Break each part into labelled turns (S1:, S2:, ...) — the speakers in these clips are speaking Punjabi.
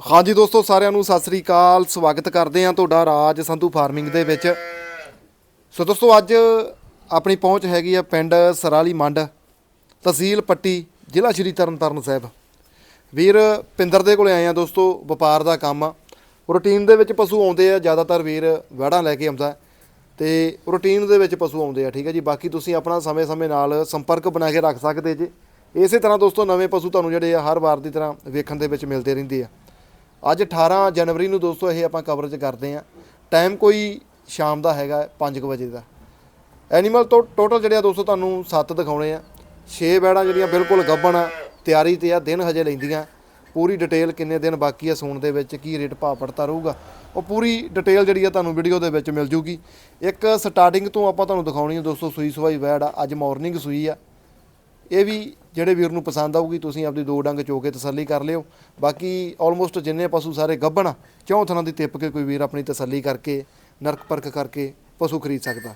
S1: ਹਾਂਜੀ ਦੋਸਤੋ, ਸਾਰਿਆਂ ਨੂੰ ਸਤਿ ਸ੍ਰੀ ਅਕਾਲ। ਸਵਾਗਤ ਕਰਦੇ ਹਾਂ ਤੁਹਾਡਾ ਰਾਜ ਸੰਧੂ ਫਾਰਮਿੰਗ ਦੇ ਵਿੱਚ। ਸੋ ਦੋਸਤੋ, ਅੱਜ ਆਪਣੀ ਪਹੁੰਚ ਹੈਗੀ ਆ ਪਿੰਡ ਸਰਾਲੀ ਮੰਡ, ਤਹਿਸੀਲ ਪੱਟੀ, ਜ਼ਿਲ੍ਹਾ ਸ਼੍ਰੀ ਤਰਨਤਾਰਨ ਸਾਹਿਬ। ਵੀਰ, ਪਿੰਦਰ ਦੇ ਕੋਲੇ ਆਏ ਆ ਦੋਸਤੋ, ਵਪਾਰ ਦਾ ਕੰਮ। ਆ ਰੂਟੀਨ ਦੇ ਵਿੱਚ ਪਸ਼ੂ ਆਉਂਦੇ ਆ, ਜ਼ਿਆਦਾਤਰ ਵੀਰ ਵੜਾ ਲੈ ਕੇ ਆਉਂਦਾ ਤੇ ਰੂਟੀਨ ਦੇ ਵਿੱਚ ਪਸ਼ੂ ਆਉਂਦੇ ਆ, ਠੀਕ ਹੈ ਜੀ। ਬਾਕੀ ਤੁਸੀਂ ਆਪਣਾ ਸਮੇਂ-ਸਮੇਂ ਨਾਲ ਸੰਪਰਕ ਬਣਾ ਕੇ ਰੱਖ ਸਕਦੇ ਜੇ। ਇਸੇ ਤਰ੍ਹਾਂ ਦੋਸਤੋ, ਨਵੇਂ ਪਸ਼ੂ ਤੁਹਾਨੂੰ ਜਿਹੜੇ ਆ, ਹਰ ਵਾਰ ਦੀ ਤਰ੍ਹਾਂ ਵੇਖਣ ਦੇ ਵਿੱਚ ਮਿਲਦੇ ਰਹਿੰਦੇ ਆ। ਅੱਜ 18 ਜਨਵਰੀ ਨੂੰ ਦੋਸਤੋ ਇਹ ਆਪਾਂ ਕਵਰੇਜ ਕਰਦੇ ਆ ਟਾਈਮ ਕੋਈ ਸ਼ਾਮ ਦਾ ਹੈਗਾ 5 ਵਜੇ ਦਾ। ਐਨੀਮਲ ਤੋਂ ਟੋਟਲ ਜਿਹੜੇ ਆ ਦੋਸਤੋ ਤੁਹਾਨੂੰ 7 ਦਿਖਾਉਣੇ ਆ। 6 ਬੈੜਾਂ ਜਿਹੜੀਆਂ ਬਿਲਕੁਲ ਗੱਭਣ ਆ, ਤਿਆਰੀ ਤੇ ਆ, ਦਿਨ ਹਜੇ ਲੈਂਦੀਆਂ। ਪੂਰੀ ਡਿਟੇਲ ਕਿੰਨੇ ਦਿਨ ਬਾਕੀ ਆ ਸੂਣ ਦੇ ਵਿੱਚ, ਕੀ ਰੇਟ ਭਾਅ ਪੜਤਾ ਰਹੂਗਾ। ਉਹ ਪੂਰੀ ਡਿਟੇਲ ਜਿਹੜੀ ਆ ਤੁਹਾਨੂੰ ਵੀਡੀਓ ਦੇ ਵਿੱਚ ਮਿਲ ਜੂਗੀ। ਇੱਕ ਸਟਾਰਟਿੰਗ ਤੋਂ ਆਪਾਂ ਤੁਹਾਨੂੰ ਦਿਖਾਉਣੀ ਆ ਦੋਸਤੋ ਸੂਈ ਸਵਾਈ ਬੈੜ ਆ। ਅੱਜ ਮਾਰਨਿੰਗ ਸੂਈ ਆ। ਇਹ ਵੀ ਜਿਹੜੇ ਵੀਰ ਨੂੰ ਪਸੰਦ ਆਊਗੀ ਤੁਸੀਂ ਆਪਦੀ ਦੋ ਡੰਗ ਚੋ ਕੇ ਤਸੱਲੀ ਕਰ ਲਿਓ। ਬਾਕੀ ਆਲਮੋਸਟ ਜਿੰਨੇ ਪਸ਼ੂ ਸਾਰੇ ਗੱਭਣ ਚੌਂ ਥਾਂ ਦੀ ਟਿੱਪ ਕੇ ਕੋਈ ਵੀਰ ਆਪਣੀ ਤਸੱਲੀ ਕਰਕੇ ਨਰਕ ਪਰਖ ਕਰਕੇ ਪਸ਼ੂ ਖਰੀਦ ਸਕਦਾ।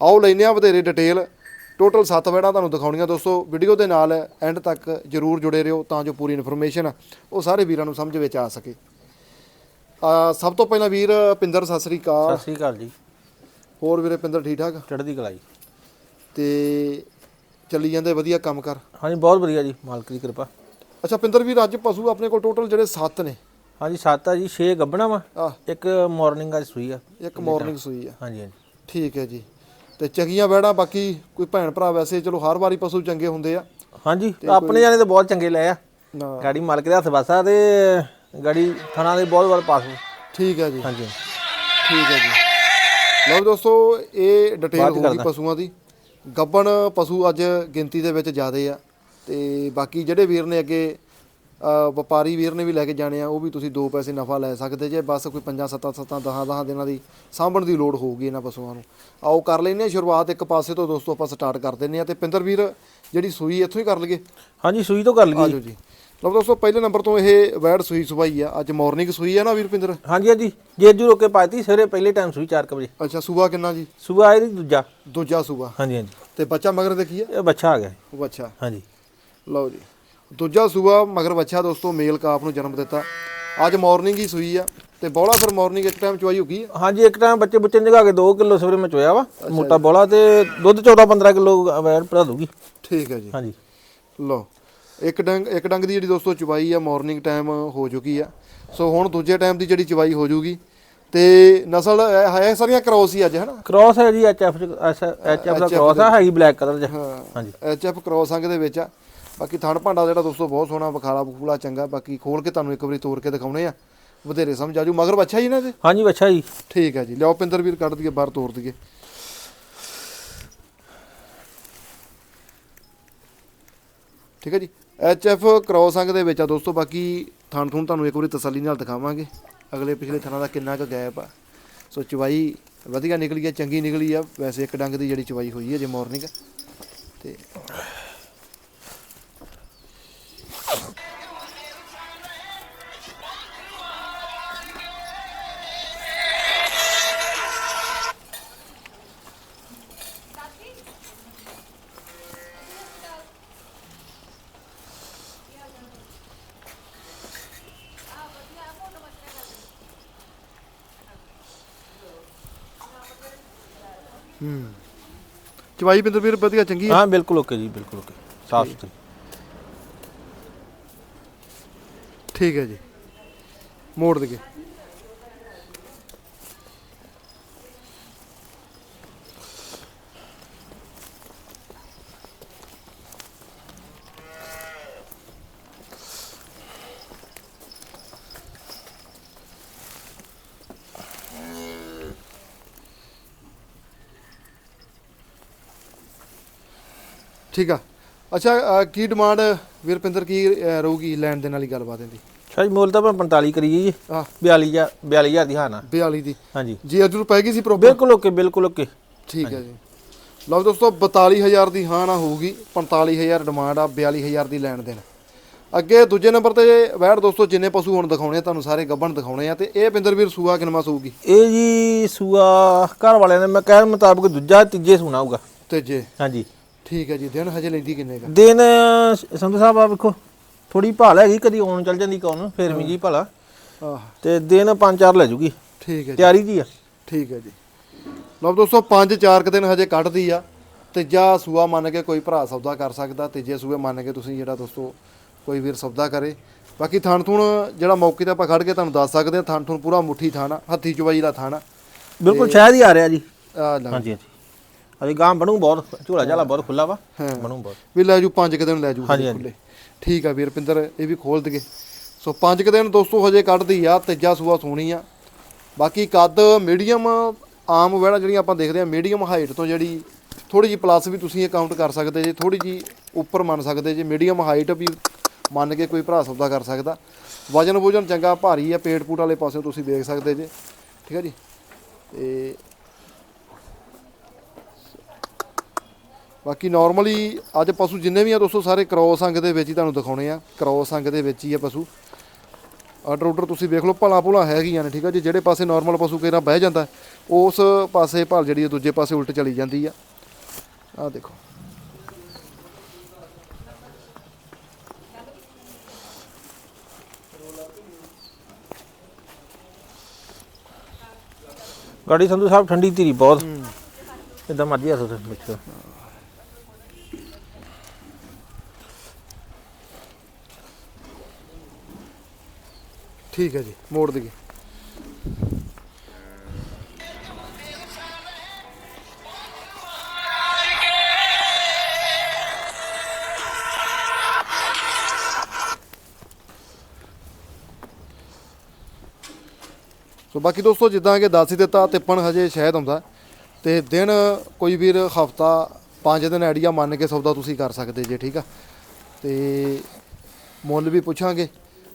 S1: ਆਓ ਲੈਨੇ ਆ ਵਧੇਰੇ ਡਿਟੇਲ ਟੋਟਲ 7 ਵੈੜਾਂ ਤੁਹਾਨੂੰ ਦਿਖਾਉਣੀਆਂ ਦੋਸਤੋ। ਵੀਡੀਓ ਦੇ ਨਾਲ ਐਂਡ ਤੱਕ ਜਰੂਰ ਜੁੜੇ ਰਹੋ ਤਾਂ ਜੋ ਪੂਰੀ ਇਨਫੋਰਮੇਸ਼ਨ ਉਹ ਸਾਰੇ ਵੀਰਾਂ ਨੂੰ ਸਮਝ ਵਿੱਚ ਆ ਸਕੇ। ਆ ਸਭ ਤੋਂ ਪਹਿਲਾਂ ਵੀਰ ਪਿੰਦਰ ਸਤਿ ਸ੍ਰੀ ਅਕਾਲ।
S2: ਸਤਿ ਸ੍ਰੀ ਅਕਾਲ ਜੀ।
S1: ਹੋਰ ਵੀਰੇ ਪਿੰਦਰ ਠੀਕ ਠਾਕ?
S2: ਚੜ੍ਹਦੀ ਕਲਾ ਜੀ।
S1: ਤੇ ਚੱਲੀ ਜਾਂਦੇ ਵਧੀਆ ਕੰਮ ਕਰ।
S2: ਹਾਂਜੀ ਬਹੁਤ ਵਧੀਆ ਜੀ ਮਾਲਕ ਦੀ ਕਿਰਪਾ।
S1: ਅੱਛਾ ਪਿੰਦਰ ਵੀਰ ਅੱਜ ਪਸ਼ੂ ਆਪਣੇ ਕੋਲ ਟੋਟਲ ਜਿਹੜੇ 7 ਨੇ।
S2: ਹਾਂਜੀ ਸੱਤ ਆ ਜੀ 6 ਗੱਬਣਾ ਵਾ
S1: ਆ
S2: ਇੱਕ ਮਾਰਨਿੰਗ ਅੱਜ ਸੂਈ ਆ।
S1: ਇੱਕ ਮਾਰਨਿੰਗ ਸੂਈ ਆ।
S2: ਹਾਂਜੀ ਹਾਂਜੀ।
S1: ਠੀਕ ਹੈ ਜੀ। ਤੇ ਚੰਗੀਆਂ ਵੈੜਾਂ ਬਾਕੀ ਕੋਈ ਭੈਣ ਭਰਾ ਵੈਸੇ ਚਲੋ ਹਰ ਵਾਰੀ ਪਸ਼ੂ ਚੰਗੇ ਹੁੰਦੇ ਆ।
S2: ਹਾਂਜੀ ਆਪਣੇ ਜਾਨੇ ਤਾਂ ਬਹੁਤ ਚੰਗੇ ਲਏ ਆ।
S1: ਨਾ।
S2: ਗਾੜੀ ਮਾਲਕ ਦੇ ਹੱਥ ਵਸਾ ਤੇ ਗਾੜੀ ਥਣਾ ਦੇ ਬਹੁਤ ਵਾਰ ਪਾਸ
S1: ਠੀਕ ਹੈ ਜੀ।
S2: ਹਾਂਜੀ।
S1: ਠੀਕ ਹੈ ਜੀ। ਲਓ ਦੋਸਤੋ ਇਹ ਡਿਟੇਲ ਹੋਊਗੀ ਪਸ਼ੂਆਂ ਦੀ। ਗੱਬਣ ਪਸ਼ੂ ਅੱਜ ਗਿਣਤੀ ਦੇ ਵਿੱਚ ਜ਼ਿਆਦੇ ਆ ਤੇ ਬਾਕੀ ਜਿਹੜੇ ਵੀਰ ਨੇ ਅੱਗੇ ਵਪਾਰੀ ਵੀਰ ਨੇ ਵੀ ਲੈ ਕੇ ਜਾਣੇ ਆ ਉਹ ਵੀ ਤੁਸੀਂ ਦੋ ਪੈਸੇ ਨਫਾ ਲੈ ਸਕਦੇ ਜੇ ਬਸ ਕੋਈ 5 7 7 10 10 ਦਿਨਾਂ ਦੀ ਸਾਂਭਣ ਦੀ ਲੋੜ ਹੋਊਗੀ ਇਹਨਾਂ ਪਸ਼ੂਆਂ ਨੂੰ। ਆਓ ਕਰ ਲੈਨੇ ਆ ਸ਼ੁਰੂਆਤ ਇੱਕ ਪਾਸੇ ਤੋਂ ਦੋਸਤੋ ਆਪਾਂ ਸਟਾਰਟ ਕਰ ਦਿੰਨੇ ਆ ਤੇ ਪਿੰਦਰ ਵੀਰ ਜਿਹੜੀ ਸੂਈ ਇੱਥੋਂ ਹੀ ਕਰ ਲਈਏ?
S2: ਹਾਂਜੀ ਸੂਈ ਤੋਂ ਕਰ ਲਈਏ
S1: ਆਜੋ ਜੀ। ਲਓ ਦੋਸਤੋ ਪਹਿਲੇ ਨੰਬਰ ਤੋਂ ਇਹ ਵੈੜ ਸੂਈ ਸੁਬਾਈ ਆ ਅੱਜ ਮਾਰਨਿੰਗ ਸੂਈ ਆ ਨਾ ਵੀਰ ਪਿੰਦਰ?
S2: ਹਾਂਜੀ ਹਾਂਜੀ ਜੇਜੂ ਰੋਕੇ ਪਾਤੀ ਸਵੇਰੇ ਪਹਿਲੇ ਟਾਈਮ ਸੂਈ 4 ਵਜੇ।
S1: ਅੱਛਾ ਸੂਬਾ ਕਿੰਨਾ ਜੀ?
S2: ਸੂਆ ਇਹਦੀ ਦੂਜਾ।
S1: ਦੂਜਾ ਸੂਬਾ
S2: ਹਾਂਜੀ ਹਾਂਜੀ।
S1: ਤੇ ਬੱਚਾ ਮਗਰ ਦੇਖੀਏ
S2: ਇਹ ਬੱਚਾ ਆ ਗਿਆ।
S1: ਅੱਛਾ
S2: ਹਾਂਜੀ।
S1: ਲਓ ਜੀ। ਦੂਜਾ ਸੂਆ ਮਗਰ ਬੱਚਾ ਦੋਸਤੋ ਮੇਲ ਕਾਪ ਨੂੰ ਜਨਮ ਦਿੱਤਾ। ਅੱਜ ਮਾਰਨਿੰਗ ਹੀ ਸੂਈ ਆ ਤੇ ਬੋਲਾ ਫਿਰ ਮਾਰਨਿੰਗ ਇੱਕ ਟਾਈਮ ਚਵਾਈ ਹੋ ਗਈ ਆ?
S2: ਹਾਂਜੀ ਇੱਕ ਟਾਈਮ ਬੱਚੇ ਬੱਚੇ ਨਿਗਾ ਕੇ 2 ਕਿਲੋ ਸਵੇਰੇ ਮੈਂ ਚੋਇਆ ਵਾ ਮੋਟਾ ਬੋਲਾ ਤੇ ਦੁੱਧ 14 15 ਕਿਲੋ ਵੈਟ ਭਰਾ ਦੂਗੀ
S1: ਠੀਕ ਹੈ ਜੀ।
S2: ਹਾਂਜੀ।
S1: ਲਓ ਇੱਕ ਡੰਗ ਇੱਕ ਡੰਗ ਦੀ ਜਿਹੜੀ ਦੋਸਤੋ ਚਵਾਈ ਆ ਮਾਰਨਿੰਗ ਟਾਈਮ ਹੋ ਚੁੱਕੀ ਆ। ਸੋ ਹੁਣ ਦੂਜੇ ਟਾਈਮ ਦੀ ਜਿਹੜੀ ਚਵਾਈ ਹੋ ਜੂਗੀ ਤੇ ਨਸਲ ਹੈ ਸਾਰੀਆਂ ਕ੍ਰੋਸ ਹੀ ਅੱਜ ਹਨਾ?
S2: ਕ੍ਰਾਸ ਹੈ ਜੀ ਐਚਐਫ ਐਚਐਫ ਦਾ ਕ੍ਰਾਸ ਆ ਹੈਗੀ ਬਲੈਕ ਕਲਰ ਚ।
S1: ਹਾਂ।
S2: ਹਾਂਜੀ।
S1: ਐਚਐਫ ਕ੍ਰੋਸ ਅੰਗ ਦੇ ਵਿੱਚ ਆ। ਬਾਕੀ ਥਣ ਭਾਂਡਾ ਜਿਹੜਾ ਦੋਸਤੋ ਬਹੁਤ ਸੋਹਣਾ ਬਖਾਲਾ ਬਖੂਲਾ ਚੰਗਾ। ਬਾਕੀ ਖੋਲ ਕੇ ਤੁਹਾਨੂੰ ਇੱਕ ਵਾਰੀ ਤੋੜ ਕੇ ਦਿਖਾਉਣੇ ਆ। ਵਧੇਰੇ ਸਮਝ ਆਜੂ ਮਗਰ ਬੱਚਾ ਹੀ ਨਾ ਇਹਦੇ?
S2: ਹਾਂਜੀ ਅੱਛਾ ਜੀ।
S1: ਠੀਕ ਹੈ ਜੀ। ਲਿਆਓ ਪਿੰਦਰ ਵੀਰ ਕੱਢ ਦਈਏ ਬਾਹਰ ਤੋੜ ਦਈਏ। ਠੀਕ ਹੈ ਜੀ। ਐਚ ਐਫ ਕ੍ਰੋਸ ਅੰਗ ਦੇ ਵਿੱਚ ਆ ਦੋਸਤੋ ਬਾਕੀ ਥਣ ਥੁਣ ਤੁਹਾਨੂੰ ਇੱਕ ਵਾਰੀ ਤਸੱਲੀ ਨਾਲ ਦਿਖਾਵਾਂਗੇ। ਅਗਲੇ ਪਿਛਲੇ ਥਣਾਂ ਦਾ ਕਿੰਨਾ ਕੁ ਗੈਪ ਆ। ਸੋ ਚਵਾਈ ਵਧੀਆ ਨਿਕਲੀ ਆ, ਚੰਗੀ ਨਿਕਲੀ ਆ। ਵੈਸੇ ਇੱਕ ਡੰਗ ਦੀ ਜਿਹੜੀ ਚਵਾਈ ਹੋਈ ਹੈ ਜੇ ਮਾਰਨਿੰਗ। ਤੇ ਚਵਾਈ ਪਿੰਦਰ ਵੀਰ ਵਧੀਆ ਚੰਗੀ
S2: ਹਾਂ? ਬਿਲਕੁਲ ਓਕੇ ਜੀ ਬਿਲਕੁਲ ਓਕੇ ਸਾਫ਼ ਸੁਥਰੀ।
S1: ਠੀਕ ਹੈ ਜੀ। ਮੋੜ ਦਈਏ। ਠੀਕ ਆ। ਅੱਛਾ ਅ, ਕੀ ਡਿਮਾਂਡ ਵੀਰਪਿੰਦਰ ਕੀ ਅ, ਰਹੂਗੀ ਲੈਣ ਦੇਣ ਵਾਲੀ ਗੱਲਬਾਤ ਇਹਦੀ?
S2: ਅੱਛਾ ਜੀ ਮੁੱਲ ਤਾਂ ਆਪਾਂ 45 ਕਰੀਏ ਜੀ
S1: ਆ
S2: 42000 42000 ਦੀ ਹਾਂ ਨਾ
S1: 42 ਦੀ।
S2: ਹਾਂਜੀ।
S1: ਜੀ ਅਜੂ ਪੈ ਗਈ ਸੀ ਪ੍ਰੋਪਰ
S2: ਬਿਲਕੁਲ ਓਕੇ ਬਿਲਕੁਲ ਓਕੇ।
S1: ਠੀਕ ਹੈ ਜੀ। ਲਓ ਦੋਸਤੋ 42000 ਦੀ ਹਾਂ ਨਾ ਹੋਊਗੀ 45000 ਡਿਮਾਂਡ ਆ 42000 ਦੀ ਲੈਣ ਦੇਣ। ਅੱਗੇ ਦੂਜੇ ਨੰਬਰ ਤੇ ਵੈੜ ਦੋਸਤੋ ਜਿੰਨੇ ਪਸ਼ੂ ਹੁਣ ਦਿਖਾਉਣੇ ਆ ਤੁਹਾਨੂੰ ਸਾਰੇ ਗੱਭਣ ਦਿਖਾਉਣੇ ਆ ਤੇ ਇਹ ਪਿੰਦਰ ਵੀਰ ਸੂਆ ਕਿੰਨਵਾ ਸੂਗੀ?
S2: ਇਹ ਜੀ ਸੂਆ ਘਰ ਵਾਲਿਆਂ ਨੇ ਮੈਂ ਕਹਿਣ ਮੁਤਾਬਕ ਦੂਜਾ ਤੀਜੇ ਸੁਣਾ ਹੋਊਗਾ।
S1: ਤੇ ਜੇ
S2: ਹਾਂਜੀ।
S1: ਠੀਕ ਹੈ ਜੀ ਦਿਨ ਹਜੇ ਲੈਂਦੀ ਕਿੰਨੇ ਦਾ
S2: ਦਿਨ ਸੰਧੂ ਸਾਹਿਬ ਆ ਵੇਖੋ ਥੋੜੀ ਭਾਲ ਹੈਗੀ ਕਦੀ ਆਉਣ ਚੱਲ ਜਾਂਦੀ ਕੌਣ ਫੇਰ ਵੀ ਜੀ ਭਲਾ।
S1: ਆਹ।
S2: ਤੇ ਦਿਨ ਪੰਜ ਚਾਰ ਲੈ ਜੂਗੀ।
S1: ਠੀਕ ਹੈ ਜੀ।
S2: ਤਿਆਰੀ ਜੀ ਆ।
S1: ਠੀਕ ਹੈ ਜੀ। ਲਓ ਦੋਸਤੋ 5-4 ਕੁ ਦਿਨ ਹਜੇ ਕੱਢਦੀ ਆ ਤੀਜਾ ਸੂਆ ਮੰਨ ਕੇ ਕੋਈ ਭਰਾ ਸੌਦਾ ਕਰ ਸਕਦਾ ਤੀਜੇ ਸੂਏ ਮੰਨ ਕੇ ਤੁਸੀਂ ਜਿਹੜਾ ਦੋਸਤੋ ਕੋਈ ਵੀਰ ਸੌਦਾ ਕਰੇ। ਬਾਕੀ ਥਣ ਥੁਣ ਜਿਹੜਾ ਮੌਕੇ ਤੇ ਆਪਾਂ ਖੜ ਕੇ ਤੁਹਾਨੂੰ ਦੱਸ ਸਕਦੇ ਹਾਂ ਥਣ ਥੁਣ ਪੂਰਾ ਮੁੱਠੀ ਥਾਣਾ ਹੱਥੀ ਚਵਾਈ ਦਾ ਥਾਣਾ।
S2: ਬਿਲਕੁਲ ਸ਼ਾਇਦ ਹੀ ਆ ਰਿਹਾ ਜੀ।
S1: ਆ ਲੈ
S2: ਹਾਂਜੀ ਹਾਂਜੀ। ਅਜੇ ਗਾਂ ਬਣੂ ਬਹੁਤ ਝੋਲਾ ਝਾਲਾ ਬਹੁਤ ਖੁੱਲਾ ਵਾ। ਬਣੂ ਬਹੁਤ।
S1: ਵੀ ਲੈ ਜੂ 5 ਕੁ ਦਿਨ ਲੈ ਜੂ। ਖੁੱਲੇ ਠੀਕ ਆ ਵੀਰ ਪਿੰਦਰ ਇਹ ਵੀ ਖੋਲ ਦਈਏ। ਸੋ 5 ਕੁ ਦਿਨ ਦੋਸਤੋ ਹਜੇ ਕੱਢਦੀ ਆ ਤੀਜਾ ਸੂਆ ਸੋਣੀ ਆ। ਬਾਕੀ ਕੱਦ ਮੀਡੀਅਮ ਆਮ ਵੈੜਾ ਜਿਹੜੀਆਂ ਆਪਾਂ ਦੇਖਦੇ ਆ ਮੀਡੀਅਮ ਹਾਈਟ ਤੋਂ ਜਿਹੜੀ ਥੋੜੀ ਜੀ ਪਲੱਸ ਵੀ ਤੁਸੀਂ ਇਹ ਕਾਊਂਟ ਕਰ ਸਕਦੇ ਜੇ ਥੋੜੀ ਜੀ ਉੱਪਰ ਮੰਨ ਸਕਦੇ ਜੇ ਮੀਡੀਅਮ ਹਾਈਟ ਵੀ ਮੰਨ ਕੇ ਕੋਈ ਭਰਾ ਸੌਦਾ ਕਰ ਸਕਦਾ। ਵਜਨ ਵੂਜਨ ਚੰਗਾ ਭਾਰੀ ਆ ਪੇਟ ਪੂਟ ਵਾਲੇ ਪਾਸੇ ਤੁਸੀਂ ਦੇਖ ਸਕਦੇ ਜੇ। ਠੀਕ ਹੈ ਜੀ? ਤੇ ਬਾਕੀ ਨਾਰਮਲੀ ਅੱਜ ਪਸ਼ੂ ਜਿੰਨੇ ਵੀ ਆ ਦੋਸਤੋ ਸਾਰੇ ਕ੍ਰੋਸ ਅੰਗ ਦੇ ਵਿੱਚ ਹੀ ਤੁਹਾਨੂੰ ਦਿਖਾਉਣੇ ਆ। ਕ੍ਰੋਸ ਅੰਗ ਦੇ ਵਿੱਚ ਹੀ ਆ ਪਸ਼ੂ। ਆਰਡਰ ਆਰਡਰ ਤੁਸੀਂ ਵੇਖ ਲਓ ਭਲਾ ਭੁਲਾ ਹੈਗੀਆਂ ਨੇ ਠੀਕ ਆ ਜੀ? ਜਿਹੜੇ ਪਾਸੇ ਨਾਰਮਲ ਪਸ਼ੂ ਕਿਹੜਾ ਬਹਿ ਜਾਂਦਾ ਉਸ ਪਾਸੇ ਭਲ ਜਿਹੜੀ ਆ ਦੂਜੇ ਪਾਸੇ ਉਲਟ ਚਲੀ ਜਾਂਦੀ ਆ। ਆ ਦੇਖੋ।
S2: ਗਾੜੀ ਸੰਧੂ ਸਾਹਿਬ ਠੰਡੀ ਧੀਰੀ ਬਹੁਤ। ਇਦਾਂ ਮਰਜ਼ੀ ਹੱਥ ਵਿੱਚ
S1: ਠੀਕ ਹੈ ਜੀ। ਮੋੜ ਦਈਏ। ਸੋ ਬਾਕੀ ਦੋਸਤੋ, ਜਿੱਦਾਂ ਕਿ ਦੱਸ ਹੀ ਦਿੱਤਾ, ਤਿੱਪਣ ਹਜੇ ਸ਼ਾਇਦ ਹੁੰਦਾ ਤੇ ਦਿਨ ਕੋਈ ਵੀਰ ਹਫਤਾ 5 ਦਿਨ ਆਈਡੀਆ ਮੰਨ ਕੇ ਸੌਦਾ ਤੁਸੀਂ ਕਰ ਸਕਦੇ ਜੇ, ਠੀਕ ਆ। ਤੇ ਮੁੱਲ ਵੀ ਪੁੱਛਾਂਗੇ।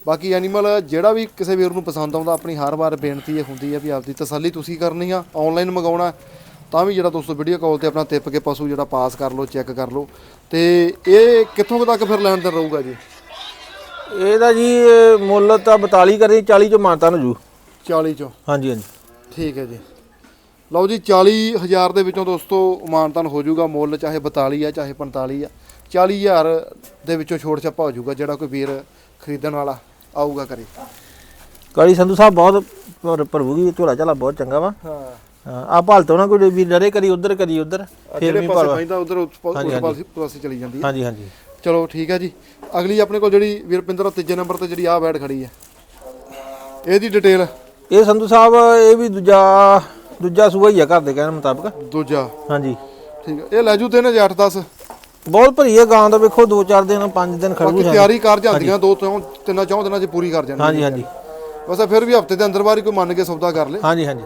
S1: ਬਾਕੀ ਐਨੀਮਲ ਜਿਹੜਾ ਵੀ ਕਿਸੇ ਵੀਰ ਨੂੰ ਪਸੰਦ ਆਉਂਦਾ ਆਪਣੀ ਹਰ ਵਾਰ ਬੇਨਤੀ ਇਹ ਹੁੰਦੀ ਹੈ ਵੀ ਆਪਦੀ ਤਸੱਲੀ ਤੁਸੀਂ ਕਰਨੀ ਆ ਆਨਲਾਈਨ ਮੰਗਾਉਣਾ ਤਾਂ ਵੀ ਜਿਹੜਾ ਦੋਸਤੋ ਵੀਡੀਓ ਕਾਲ ਤੇ ਆਪਣਾ ਤਿੱਪ ਕੇ ਪਸ਼ੂ ਜਿਹੜਾ ਪਾਸ ਕਰ ਲਓ ਚੈੱਕ ਕਰ ਲਓ। ਤੇ ਇਹ ਕਿੱਥੋਂ ਤੱਕ ਫਿਰ ਲੈਣ ਦੇਣ ਰਹੂਗਾ ਜੀ?
S2: ਇਹਦਾ ਜੀ ਮੁੱਲ ਤਾਂ 42 ਕਰੀ 40 ਚੋਂ ਮਾਨਤਾ ਨੂੰ ਜੂ।
S1: 40 ਚੋਂ?
S2: ਹਾਂਜੀ ਹਾਂਜੀ।
S1: ਠੀਕ ਹੈ ਜੀ। ਲਓ ਜੀ 40000 ਦੇ ਵਿੱਚੋਂ ਦੋਸਤੋ ਮਾਨਤਨ ਹੋ ਜਾਊਗਾ ਮੁੱਲ ਚਾਹੇ 42 ਆ ਚਾਹੇ 45 ਆ। 40000 ਦੇ ਵਿੱਚੋਂ ਛੋੜ ਛੱਪਾ ਹੋ ਜਾਊਗਾ ਜਿਹੜਾ ਕੋਈ ਵੀਰ ਖਰੀਦਣ ਵਾਲਾ। ਆਊਗਾ ਕਰੇ
S2: ਗਾੜੀ ਸੰਧੂ ਸਾਹਿਬ ਬਹੁਤ ਭਰ- ਭਰਵੂਗੀ ਝੋਲਾ ਝਾਲਾ ਬਹੁਤ ਚੰਗਾ ਵਾ।
S1: ਹਾਂ।
S2: ਆ ਭਾਲ ਤੋਂ ਨਾ ਕੋਈ ਵੀ ਡਰੇ ਕਰੀ ਉਧਰ ਕਰੀ ਉਧਰ ਫਿਰ
S1: ਜਿਹੜੇ
S2: ਵੀ
S1: ਪਾਸੇ
S2: ਭਾਲ
S1: ਪੈਂਦਾ ਉਧਰ ਉਸ ਪਾਸੇ ਪਾਸੇ ਚਲੀ ਜਾਂਦੀ ਹੈ
S2: ਹਾਂਜੀ ਹਾਂਜੀ।
S1: ਚਲੋ ਠੀਕ ਹੈ ਜੀ। ਅਗਲੀ ਆਪਣੇ ਕੋਲ ਜਿਹੜੀ ਵੀਰਪਿੰਦਰ ਤੀਜੇ ਨੰਬਰ ਤੇ ਜਿਹੜੀ ਆ ਬੈਡ ਖੜੀ ਹੈ ਇਹਦੀ ਡਿਟੇਲ।
S2: ਇਹ ਸੰਧੂ ਸਾਹਿਬ ਇਹ ਵੀ ਦੂਜਾ ਦੂਜਾ ਸੂਆ ਹੀ ਆ ਘਰ ਦੇ ਕਹਿਣ ਮੁਤਾਬਕ।
S1: ਦੂਜਾ।
S2: ਹਾਂਜੀ।
S1: ਠੀਕ ਹੈ ਇਹ ਲੈ ਜੂ ਦਿਨ 8 10
S2: ਬਹੁਤ ਭਰੀ ਹੈ ਗਾਂ ਦਾ ਵੇਖੋ 2-4 ਦਿਨ 5 ਦਿਨ ਖੜੂ
S1: ਬਾਕੀ ਤਿਆਰੀ ਕਰ ਜਾਂਦੀਆਂ ਦੋ ਤੋਂ ਤਿੰਨਾਂ ਚੌਂ ਦਿਨਾਂ 'ਚ ਪੂਰੀ ਕਰ ਜਾਂਦੀਆਂ।
S2: ਹਾਂਜੀ ਹਾਂਜੀ।
S1: ਵੈਸੇ ਫਿਰ ਵੀ ਹਫ਼ਤੇ ਦੇ ਅੰਦਰ ਬਾਰੀ ਕੋਈ ਮੰਨ ਕੇ ਸੌਦਾ ਕਰ ਲੇ।
S2: ਹਾਂਜੀ ਹਾਂਜੀ।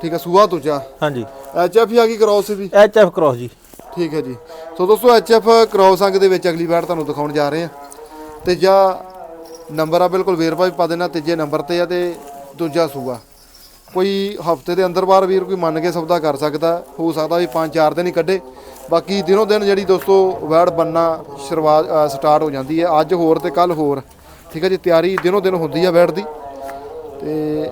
S1: ਠੀਕ ਹੈ ਸੂਆ ਦੂਜਾ
S2: ਹਾਂਜੀ।
S1: ਐਚ ਐਫ ਹੀ ਆ ਗਈ ਕ੍ਰੋਸ ਵੀ?
S2: ਐਚ ਐਫ ਕ੍ਰੋਸ ਜੀ।
S1: ਠੀਕ ਹੈ ਜੀ। ਸੋ ਦੋਸਤੋ ਐਚ ਐਫ ਕ੍ਰੋਸ ਅੰਗ ਦੇ ਵਿੱਚ ਅਗਲੀ ਵਾਰ ਤੁਹਾਨੂੰ ਦਿਖਾਉਣ ਜਾ ਰਹੇ ਆ। ਤੀਜਾ ਨੰਬਰ ਆ ਬਿਲਕੁਲ ਵੇਰਵਾ ਵੀ ਪਾ ਦੇਣਾ ਤੀਜੇ ਨੰਬਰ ਤੇ ਆ ਤੇ ਦੂਜਾ ਸੂਆ। ਕੋਈ ਹਫ਼ਤੇ ਦੇ ਅੰਦਰ ਬਾਹਰ ਵੀਰ ਕੋਈ ਮੰਨ ਕੇ ਸੌਦਾ ਕਰ ਸਕਦਾ, ਹੋ ਸਕਦਾ ਵੀ 5-4 ਦਿਨ ਹੀ ਕੱਢੇ। ਬਾਕੀ ਦਿਨੋਂ ਦਿਨ ਜਿਹੜੀ ਦੋਸਤੋ ਵੈੜ ਬੰਨਾ ਸ਼ੁਰੂਆਤ ਸਟਾਰਟ ਹੋ ਜਾਂਦੀ ਹੈ। ਅੱਜ ਹੋਰ ਤੇ ਕੱਲ ਹੋਰ। ਠੀਕ ਹੈ ਜੀ, ਤਿਆਰੀ ਦਿਨੋਂ ਦਿਨ ਹੁੰਦੀ ਹੈ ਵੈੜ ਦੀ। ਤੇ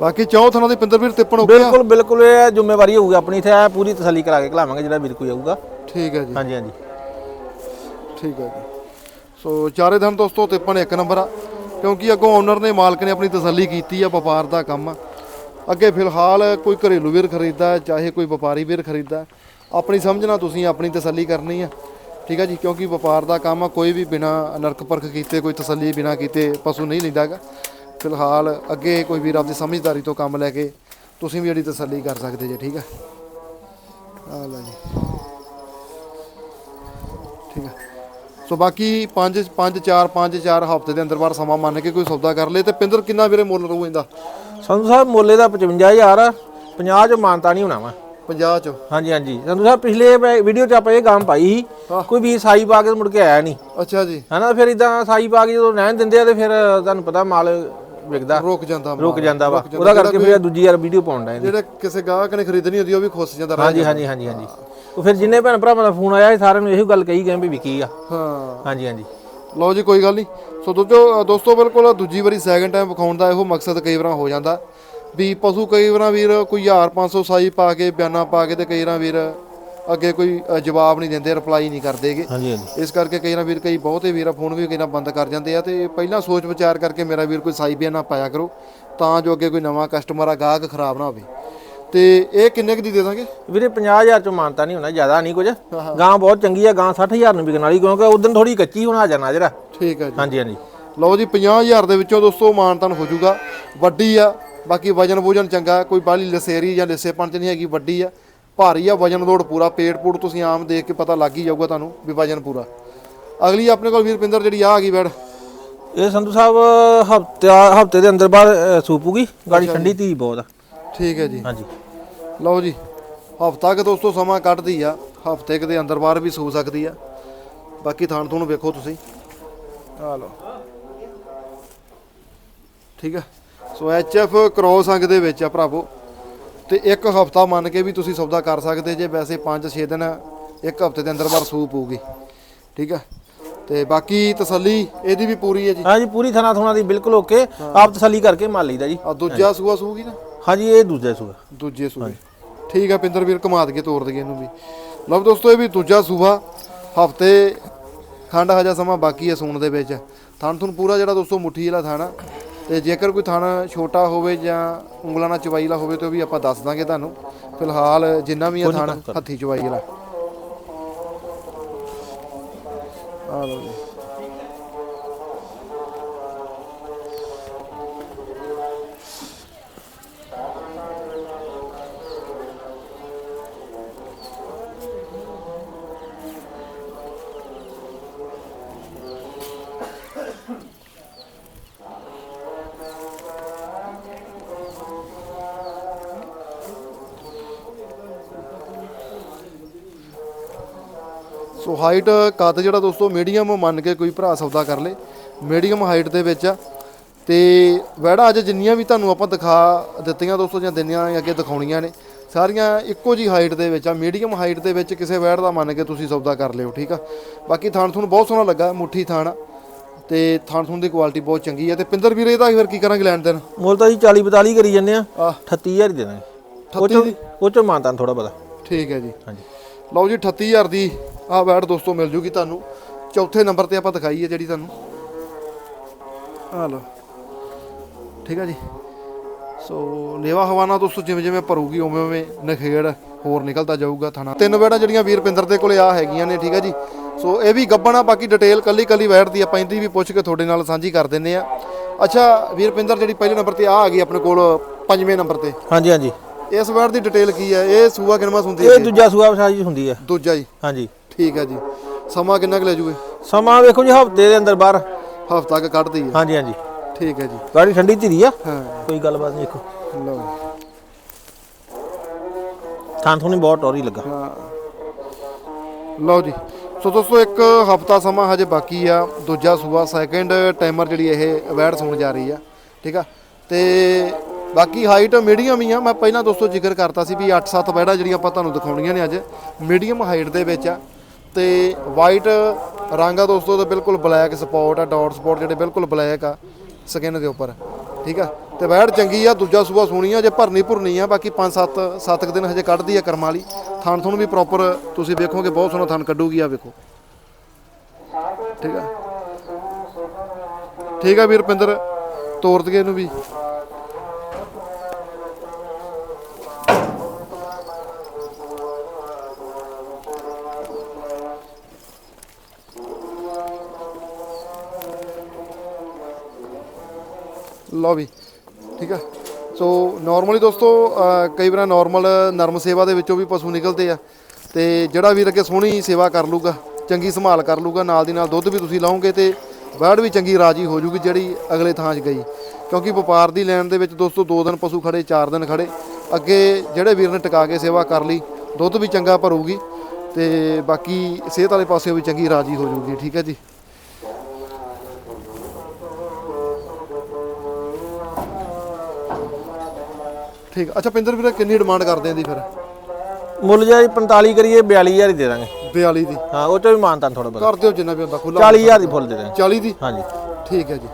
S1: ਬਾਕੀ ਚੌਥ ਥਾਂ ਦੀ ਪਿੰਦਰ ਵੀਰ ਤਿੱਪਣ ਹੋ ਗਿਆ
S2: ਬਿਲਕੁਲ ਬਿਲਕੁਲ ਇਹ ਜ਼ਿੰਮੇਵਾਰੀ ਹੋਊਗੀ ਆਪਣੀ ਇੱਥੇ ਐ ਪੂਰੀ ਤਸੱਲੀ ਕਰਾ ਕੇ ਖਲਾਵਾਂਗੇ ਜਿਹੜਾ ਵੀਰ ਕੋਈ ਆਊਗਾ।
S1: ਠੀਕ ਹੈ ਜੀ।
S2: ਹਾਂਜੀ ਹਾਂਜੀ।
S1: ਠੀਕ ਹੈ ਜੀ। ਸੋ ਚਾਰੇ ਦਿਨ ਦੋਸਤੋ ਤਿੱਪਣ ਇੱਕ ਨੰਬਰ ਆ। ਕਿਉਂਕਿ ਅੱਗੋਂ ਓਨਰ ਨੇ ਮਾਲਕ ਨੇ ਆਪਣੀ ਤਸੱਲੀ ਕੀਤੀ ਆ ਵਪਾਰ ਦਾ ਕੰਮ। ਆ ਅੱਗੇ ਫਿਲਹਾਲ ਕੋਈ ਘਰੇਲੂ ਵੀਰ ਖਰੀਦਦਾ ਚਾਹੇ ਕੋਈ ਵਪਾਰੀ ਵੀਰ ਖਰੀਦਦਾ। ਆਪਣੀ ਸਮਝਣਾ ਤੁਸੀਂ ਆਪਣੀ ਤਸੱਲੀ ਕਰਨੀ ਆ। ਠੀਕ ਹੈ ਜੀ ਕਿਉਂਕਿ ਵਪਾਰ ਦਾ ਕੰਮ ਆ ਕੋਈ ਵੀ ਬਿਨਾ ਨਰਕ ਪਰਖ ਕੀਤੇ ਕੋਈ ਤਸੱਲੀ ਬਿਨਾ ਕੀਤੇ ਪਸ਼ੂ ਨਹੀਂ ਲੈਂਦਾਗਾ ਫਿਲਹਾਲ ਅੱਗੇ ਕੋਈ ਵੀਰ ਆਪਦੀ ਸਮਝਦਾਰੀ ਤੋਂ ਕੰਮ ਲੈ ਕੇ ਤੁਸੀਂ ਵੀ ਜਿਹੜੀ ਤਸੱਲੀ ਕਰ ਸਕਦੇ ਜੇ ਠੀਕ ਹੈ ਆ ਲੈ ਜੀ। ਠੀਕ ਹੈ ਸੋ ਬਾਕੀ 5 5 4 5 4 ਹਫ਼ਤੇ ਦੇ ਅੰਦਰ ਬਾਰ ਸਮਾਂ ਮੰਨ ਕੇ ਕੋਈ ਸੌਦਾ ਕਰ ਲੇ ਤੇ ਪਿੰਦਰ ਕਿੰਨਾ ਵੀਰੇ ਮੁੱਲ ਰਹੂ ਇਹਦਾ?
S2: ਸੰਧੂ ਸਾਹਿਬ ਮੁੱਲੇ ਦਾ 55000 ਆ 50 ਚ ਮਾਨਤਾ ਨਹੀਂ ਹੋਣਾ ਵਾ।
S1: 50 ਚ?
S2: ਹਾਂਜੀ ਹਾਂਜੀ। ਸੰਧੂ ਸਾਹਿਬ ਪਿਛਲੇ ਵੀਡੀਓ ਚ ਆਪਾਂ ਇਹ ਗਾਂ ਪਾਈ ਸੀ। ਕੋਈ ਵੀ ਸਾਈ ਪਾ ਕੇ ਮੁੜ ਕੇ ਆਇਆ ਨਹੀਂ।
S1: ਅੱਛਾ ਜੀ।
S2: ਹਨਾ ਫਿਰ ਇਦਾਂ ਸਾਈ ਪਾ ਕੇ ਜਦੋਂ ਰਹਿਣ ਦਿੰਦੇ ਆ ਤੇ ਫਿਰ ਤੁਹਾਨੂੰ ਪਤਾ ਮਾਲ ਵਿਕਦਾ
S1: ਰੁਕ ਜਾਂਦਾ ਮਾਲ,
S2: ਰੁਕ ਜਾਂਦਾ ਵਾ।
S1: ਰੁਕ ਜਾਂਦਾ।
S2: ਉਹਦਾ ਕਰਕੇ ਫਿਰ ਦੂਜੀ ਵਾਰ ਵੀਡੀਓ ਪਾਉਣ ਦਾ
S1: ਜਿਹੜੇ ਕਿਸੇ ਗਾਹਕ ਨੇ ਖਰੀਦਣੀ ਹੁੰਦੀ ਉਹ ਵੀ ਖੁੱਸ ਜਾਂਦਾ
S2: ਹਾਂਜੀ ਹਾਂਜੀ ਹਾਂਜੀ ਹਾਂਜੀ। ਉਹ ਫਿਰ ਜਿੰਨੇ ਭੈਣ ਭਰਾਵਾਂ ਦਾ ਫੋਨ ਆਇਆ ਸੀ ਸਾਰਿਆਂ ਨੂੰ ਇਹੋ ਗੱਲ ਕਹੀ ਗਏ ਵੀ ਵਿਕੀ ਆ।
S1: ਹਾਂ।
S2: ਹਾਂਜੀ ਹਾਂਜੀ।
S1: ਲਓ ਜੀ ਕੋਈ ਗੱਲ ਨਹੀਂ। ਸੋ ਦੋਸਤੋ ਦੋਸਤੋ ਬਿਲਕੁਲ ਦੂਜੀ ਵਾਰੀ ਸੈਕਿੰਡ ਟਾਈਮ ਵਿਖਾਉਣ ਦਾ ਇਹੋ ਮਕਸਦ ਕਈ ਵਾਰਾਂ ਹੋ ਜਾਂਦਾ। ਵੀ ਪਸ਼ੂ ਕਈ ਵਾਰਾਂ ਵੀਰ ਕੋਈ 1500 ਸਾਈ ਪਾ ਕੇ ਬਿਆਨਾ ਪਾ ਕੇ ਤੇ ਕਈ ਵਾਰਾਂ ਵੀਰ ਅੱਗੇ ਕੋਈ ਅ, ਜਵਾਬ ਨਹੀਂ ਦਿੰਦੇ ਰਿਪਲਾਈ ਨਹੀਂ ਕਰਦੇਗੇ
S2: ਹਾਂਜੀ ਹਾਂਜੀ।
S1: ਇਸ ਕਰਕੇ ਕਈ ਵਾਰ ਵੀਰ ਕਈ ਬਹੁਤੇ ਵੀਰ ਫੋਨ ਵੀ ਕਈ ਵਾਰ ਬੰਦ ਕਰ ਜਾਂਦੇ ਆ ਤੇ ਪਹਿਲਾਂ ਸੋਚ ਵਿਚਾਰ ਕਰਕੇ ਮੇਰਾ ਵੀਰ ਕੋਈ ਸਾਈ ਬਿਆਨਾ ਪਾਇਆ ਕਰੋ ਤਾਂ ਜੋ ਅੱਗੇ ਕੋਈ ਨਵਾਂ ਕਸਟਮਰ ਆ ਗਾਹਕ ਖਰਾਬ ਨਾ ਹੋਵੇ। ਤੇ ਇਹ ਕਿੰਨੇ ਕੁ ਦੀ ਦੇ ਦਾਂਗੇ?
S2: ਵੀਰੇ 50000 ਚ ਮਾਨਤਾ ਨਹੀਂ ਹੋਣਾ ਜ਼ਿਆਦਾ ਨਹੀਂ ਕੁਝ। ਗਾਂ ਬਹੁਤ ਚੰਗੀ ਆ ਗਾਂ 60000 ਨੂੰ ਵਿਕਣ ਵਾਲੀ ਕਿਉਂਕਿ ਉਦੋਂ ਥੋੜੀ ਕੱਚੀ ਹੁਣ ਆ ਜਾਣਾ ਜਰਾ।
S1: ਠੀਕ ਹੈ ਜੀ।
S2: ਹਾਂਜੀ ਹਾਂਜੀ।
S1: ਲਓ ਜੀ 50000 ਦੇ ਵਿੱਚੋਂ ਦੋਸਤੋ ਮਾਨਤਨ ਹੋ ਜਾਊਗਾ। ਵੱਡੀ ਆ ਬਾਕੀ ਵਜਨ ਵੂਜਨ ਚੰਗਾ ਕੋਈ ਬਾਹਲੀ ਲਸੇਰੀ ਜਾਂ ਲਿਸੇਪਣ ਚ ਨਹੀਂ ਹੈਗੀ ਵੱਡੀ ਆ। ਭਾਰੀ ਆ ਵਜਨ ਲੋਡ ਪੂਰਾ ਪੇਟ ਪੂਟ ਤੁਸੀਂ ਆਮ ਦੇਖ ਕੇ ਪਤਾ ਲੱਗ ਹੀ ਜਾਊਗਾ ਤੁਹਾਨੂੰ ਵੀ ਵਜਨ ਪੂਰਾ। ਅਗਲੀ ਆਪਣੇ ਕੋਲ ਵੀਰਪਿੰਦਰ ਜਿਹੜੀ ਆ ਆ ਗਈ ਬੈੜ
S2: ਇਹ ਸੰਧੂ ਸਾਹਿਬ ਹਫ਼ਤੇ ਹਫ਼ਤੇ ਦੇ ਅੰਦਰ ਬਾਅਦ ਅ, ਸੂਪੂਗੀ ਗਾੜੀ ਠੰਡੀ ਧੀ ਬਹੁਤ ਆ।
S1: ਠੀਕ ਹੈ ਜੀ।
S2: ਹਾਂਜੀ।
S1: ਲਓ ਜੀ ਹਫਤਾ ਕਿ ਦੋਸਤੋ ਸਮਾਂ ਕੱਢਦੀ ਆ ਹਫ਼ਤੇ ਕੁ ਦੇ ਅੰਦਰ ਬਾਹਰ ਵੀ ਸੂ ਸਕਦੀ ਆ। ਬਾਕੀ ਥਾਣ ਥੂਣ ਵੇਖੋ ਤੁਸੀਂ। ਆ ਲਓ। ਠੀਕ ਆ। ਸੋ ਐਚ ਐਫ ਕ੍ਰੋਸ ਅੰਗ ਦੇ ਵਿੱਚ ਆ ਭਰਾਵੋ। ਤੇ ਇੱਕ ਹਫਤਾ ਮੰਨ ਕੇ ਵੀ ਤੁਸੀਂ ਸੌਦਾ ਕਰ ਸਕਦੇ ਜੇ ਵੈਸੇ 5-6 ਦਿਨ ਇੱਕ ਹਫ਼ਤੇ ਦੇ ਅੰਦਰ ਬਾਹਰ ਸੂ ਪਊਗੀ। ਠੀਕ ਆ? ਤੇ ਬਾਕੀ ਤਸੱਲੀ ਇਹਦੀ ਵੀ ਪੂਰੀ ਹੈ ਜੀ?
S2: ਹਾਂਜੀ ਪੂਰੀ ਥਣਾ ਥੁਣਾ ਦੀ ਬਿਲਕੁਲ ਓਕੇ। ਆਪ ਤਸੱਲੀ ਕਰਕੇ ਮੰਨ ਲਈਦਾ ਜੀ।
S1: ਆ ਦੂਜਾ ਸੂਆ ਸੂਗੀ ਨਾ?
S2: ਹਾਂਜੀ ਇਹ ਦੂਜਾ ਸੂਆ।
S1: ਦੂਜੇ ਸੂਏ। ਠੀਕ ਹੈ ਪਿੰਦਰ ਵੀਰ ਘੁਮਾ ਦਈਏ ਤੋਰ ਦਈਏ ਇਹਨੂੰ ਵੀ। ਲਓ ਦੋਸਤੋ ਇਹ ਵੀ ਦੂਜਾ ਸੂਆ। ਹਫ਼ਤੇ ਖੰਡ ਹਜਾ ਸਮਾਂ ਬਾਕੀ ਹੈ ਸੂਣ ਦੇ ਵਿੱਚ। ਥਣ ਥੁਣ ਪੂਰਾ ਜਿਹੜਾ ਦੋਸਤੋ ਮੁੱਠੀ ਵਾਲਾ ਥਾਣਾ ਤੇ ਜੇਕਰ ਕੋਈ ਥਣ ਛੋਟਾ ਹੋਵੇ ਜਾਂ ਉਂਗਲਾਂ ਨਾਲ ਚਵਾਈ ਵਾਲਾ ਹੋਵੇ ਤਾਂ ਉਹ ਵੀ ਆਪਾਂ ਦੱਸ ਦਾਂਗੇ ਤੁਹਾਨੂੰ। ਫਿਲਹਾਲ ਜਿੰਨਾ ਵੀ ਆ ਥਣ ਹੱਥੀ ਚਵਾਈ ਵਾਲਾ। ਆ ਲਓ ਜੀ। ਸੋ ਹਾਈਟ ਕੱਦ ਜਿਹੜਾ ਦੋਸਤੋ ਮੀਡੀਅਮ ਮੰਨ ਕੇ ਕੋਈ ਭਰਾ ਸੌਦਾ ਕਰ ਲੇ। ਮੀਡੀਅਮ ਹਾਈਟ ਦੇ ਵਿੱਚ ਆ। ਤੇ ਵੈੜਾ ਅੱਜ ਜਿੰਨੀਆਂ ਵੀ ਤੁਹਾਨੂੰ ਆਪਾਂ ਦਿਖਾ ਦਿੱਤੀਆਂ ਦੋਸਤੋ ਜਾਂ ਦਿੰਨੀਆਂ ਅੱਗੇ ਦਿਖਾਉਣੀਆਂ ਨੇ ਸਾਰੀਆਂ ਇੱਕੋ ਜੀ ਹਾਈਟ ਦੇ ਵਿੱਚ ਆ। ਮੀਡੀਅਮ ਹਾਈਟ ਦੇ ਵਿੱਚ ਕਿਸੇ ਵੈੜ ਦਾ ਮੰਨ ਕੇ ਤੁਸੀਂ ਸੌਦਾ ਕਰ ਲਿਓ ਠੀਕ ਆ? ਬਾਕੀ ਥਾਣ ਤੁਹਾਨੂੰ ਬਹੁਤ ਸੋਹਣਾ ਲੱਗਾ ਮੁੱਠੀ ਥਾਣ ਤੇ ਥਾਣ ਥੁਣ ਦੀ ਕੁਆਲਿਟੀ ਬਹੁਤ ਚੰਗੀ ਆ। ਤੇ ਪਿੰਦਰ ਵੀਰੇ ਇਹਦਾ ਫਿਰ ਕੀ ਕਰਾਂਗੇ ਲੈਣ ਦੇਣ?
S2: ਮੁੱਲ ਤਾਂ ਜੀ 40 42 ਕਰੀ ਜੰਨੇ ਆ।
S1: ਆ
S2: 38000 ਹੀ ਦੇ ਦਾਂਗੇ ਉਹ ਚੋਂ ਉਹ ਚੋਂ ਮਾਨਤਾ ਥੋੜਾ ਬਤਾ
S1: ਠੀਕ ਹੈ ਜੀ।
S2: ਹਾਂਜੀ।
S1: ਲਓ ਜੀ 38000 ਦੀ ਆਹ ਵੈਟ ਦੋਸਤੋ ਮਿਲ ਜੂਗੀ ਤੁਹਾਨੂੰ। ਚੌਥੇ ਨੰਬਰ ਤੇ ਆਪਾਂ ਦਿਖਾਈ ਹੈ ਜਿਹੜੀ ਤੁਹਾਨੂੰ। ਆ ਲਓ। ਠੀਕ ਹੈ ਜੀ। ਸੋ ਲੇਵਾ ਹਵਾਨਾ ਦੋਸਤੋ ਜਿਵੇਂ ਜਿਵੇਂ ਭਰੂਗੀ ਉਵੇਂ ਉਵੇਂ ਨਖੇੜ ਹੋਰ ਨਿਕਲਦਾ ਜਾਊਗਾ ਥਾਣਾ। ਤਿੰਨ ਵੈੜਾਂ ਜਿਹੜੀਆਂ ਵੀਰਪਿੰਦਰ ਦੇ ਕੋਲੇ ਆ ਹੈਗੀਆਂ ਨੇ ਠੀਕ ਹੈ ਜੀ। ਸੋ ਇਹ ਵੀ ਗੱਬਣਾ ਬਾਕੀ ਡਿਟੇਲ ਕੱਲੀ ਕੱਲੀ ਵੈੜ ਦੀ ਆਪਾਂ ਇਹਦੀ ਵੀ ਪੁੱਛ ਕੇ ਤੁਹਾਡੇ ਨਾਲ ਸਾਂਝੀ ਕਰ ਦਿੰਨੇ ਆ। ਅੱਛਾ ਵੀਰਪਿੰਦਰ ਜਿਹੜੀ ਪਹਿਲੇ ਨੰਬਰ ਤੇ ਆ ਆ ਗਈ ਆਪਣੇ ਕੋਲ ਪੰਜਵੇਂ ਨੰਬਰ ਤੇ।
S2: ਹਾਂਜੀ ਹਾਂਜੀ।
S1: ਇਸ ਵੈੜ ਦੀ ਡਿਟੇਲ ਕੀ ਹੈ ਇਹ ਸੂਆ ਕਿਨਮਾ ਹੁੰਦੀ
S2: ਇਹ
S1: ਹੈ
S2: ਦੂਜਾ ਸੂਆ ਵਿਸਾਜੀ ਹੁੰਦੀ ਆ।
S1: ਦੂਜਾ ਜੀ।
S2: ਹਾਂਜੀ।
S1: ਠੀਕ ਹੈ ਜੀ। ਸਮਾਂ ਕਿੰਨਾ ਕੁ ਲੈ ਜੂਗੇ?
S2: ਸਮਾਂ ਵੇਖੋ ਜੀ ਹਫ਼ਤੇ ਦੇ ਅੰਦਰ ਬਾਹਰ।
S1: ਹਫਤਾ ਕ ਕੱਢਦੀ ਹੈ
S2: ਹਾਂਜੀ ਹਾਂਜੀ।
S1: ਠੀਕ ਹੈ ਜੀ।
S2: ਗਾੜੀ ਠੰਡੀ ਧੀਰੀ ਆ।
S1: ਹਾਂ।
S2: ਕੋਈ ਗੱਲਬਾਤ ਨਹੀਂ ਦੇਖੋ
S1: ਲਓ
S2: ਥਾਂ ਥੋਣੀ ਬਹੁਤ ਟੋਰੀ ਲੱਗਾ।
S1: ਹਾਂ। ਲਓ ਜੀ। ਸੋ ਦੋਸਤੋ ਇੱਕ ਹਫਤਾ ਸਮਾਂ ਹਜੇ ਬਾਕੀ ਆ। ਦੂਜਾ ਸੂਆ ਸੈਕਿੰਡ ਟਾਈਮਰ ਜਿਹੜੀ ਇਹ ਅਵੈਡ ਸੁਣ ਜਾ ਰਹੀ ਆ। ਠੀਕ ਆ? ਤੇ ਬਾਕੀ ਹਾਈਟ ਮੀਡੀਅਮ ਹੀ ਆ। ਮੈਂ ਪਹਿਲਾਂ ਦੋਸਤੋ ਜ਼ਿਕਰ ਕਰਤਾ ਸੀ ਵੀ 8-7 ਬੈੜਾ ਜਿਹੜੀਆਂ ਆਪਾਂ ਤੁਹਾਨੂੰ ਦਿਖਾਉਣੀਆਂ ਨੇ ਅੱਜ। ਮੀਡੀਅਮ ਹਾਈਟ ਦੇ ਵਿੱਚ ਆ। ਤੇ ਵਾਈਟ ਰੰਗ ਆ ਦੋਸਤੋ, ਤਾਂ ਬਿਲਕੁਲ ਬਲੈਕ ਸਪੌਟ ਆ ਡਾਟ ਸਪੌਟ ਜਿਹੜੇ ਬਿਲਕੁਲ ਬਲੈਕ ਆ ਸਕਿਨ ਦੇ ਉੱਪਰ, ਠੀਕ ਆ? ਤੇ ਵੈੜ ਚੰਗੀ ਆ, ਦੂਜਾ ਸੂਆ ਸੋਹਣੀ ਆ, ਜੇ ਭਰਨੀ ਭੁਰਨੀ ਆ, ਬਾਕੀ 5-7 7 ਦਿਨ ਹਜੇ ਕੱਢਦੀ ਆ ਕਰਮਾਂ ਵਾਲੀ। ਥਣ ਤੁਹਾਨੂੰ ਵੀ ਪ੍ਰੋਪਰ ਤੁਸੀਂ ਵੇਖੋਗੇ, ਬਹੁਤ ਸੋਹਣਾ ਥਣ ਕੱਢੂਗੀ ਆ, ਵੇਖੋ। ਠੀਕ ਆ? ਠੀਕ ਆ ਵੀਰ ਪਿੰਦਰ ਤੋਰ ਦਈਏ ਇਹਨੂੰ ਵੀ। ਲਓ ਵੀ, ਠੀਕ ਆ? ਸੋ ਨਾਰਮਲੀ ਦੋਸਤੋ ਕਈ ਵਾਰ ਨਾਰਮਲ ਨਰਮ ਸੇਵਾ ਦੇ ਵਿੱਚੋਂ ਵੀ ਪਸ਼ੂ ਨਿਕਲਦੇ ਆ। ਤੇ ਜਿਹੜਾ ਵੀਰ ਅੱਗੇ ਸੋਹਣੀ ਸੇਵਾ ਕਰ ਲੂਗਾ ਚੰਗੀ ਸੰਭਾਲ ਕਰ ਲੂਗਾ ਨਾਲ ਦੀ ਨਾਲ ਦੁੱਧ ਵੀ ਤੁਸੀਂ ਲਾਓਗੇ ਤੇ ਵੈੜ ਵੀ ਚੰਗੀ ਰਾਜੀ ਹੋ ਜੂਗੀ ਜਿਹੜੀ ਅਗਲੇ ਥਾਂ 'ਚ ਗਈ। ਕਿਉਂਕਿ ਵਪਾਰ ਦੀ ਲੈਣ ਦੇ ਵਿੱਚ ਦੋਸਤੋ 2 ਦਿਨ ਪਸ਼ੂ ਖੜੇ 4 ਦਿਨ ਖੜੇ। ਅੱਗੇ ਜਿਹੜੇ ਵੀਰ ਨੇ ਟਿਕਾ ਕੇ ਸੇਵਾ ਕਰ ਲਈ, ਦੁੱਧ ਵੀ ਚੰਗਾ ਭਰੂਗੀ ਤੇ ਬਾਕੀ ਸਿਹਤ ਵਾਲੇ ਪਾਸੇ ਵੀ ਚੰਗੀ ਰਾਜੀ ਹੋ ਜੂਗੀ, ਠੀਕ ਹੈ ਜੀ? ਠੀਕ। ਅੱਛਾ ਪਿੰਦਰ ਵੀਰੇ ਕਿੰਨੀ ਡਿਮਾਂਡ ਕਰਦੇ ਆਂ ਦੀ ਫਿਰ?
S2: ਮੁੱਲ ਜੀ 45 ਕਰੀਏ 42000 ਹੀ ਦੇ ਦਾਂਗੇ।
S1: 42 ਦੀ।
S2: ਹਾਂ ਉਹ ਚੋਂ ਵੀ ਮਾਨਤਾਨ ਥੋੜਾ ਬਹੁਤਾ।
S1: ਕਰ ਦਿਓ ਜਿੰਨਾ ਵੀ ਹੁੰਦਾ ਖੁੱਲਾ
S2: 40000 ਦੀ ਫੁੱਲ ਦੇ ਦਾਂਗੇ।
S1: 40 ਦੀ?
S2: ਹਾਂਜੀ।
S1: ਠੀਕ ਹੈ ਜੀ।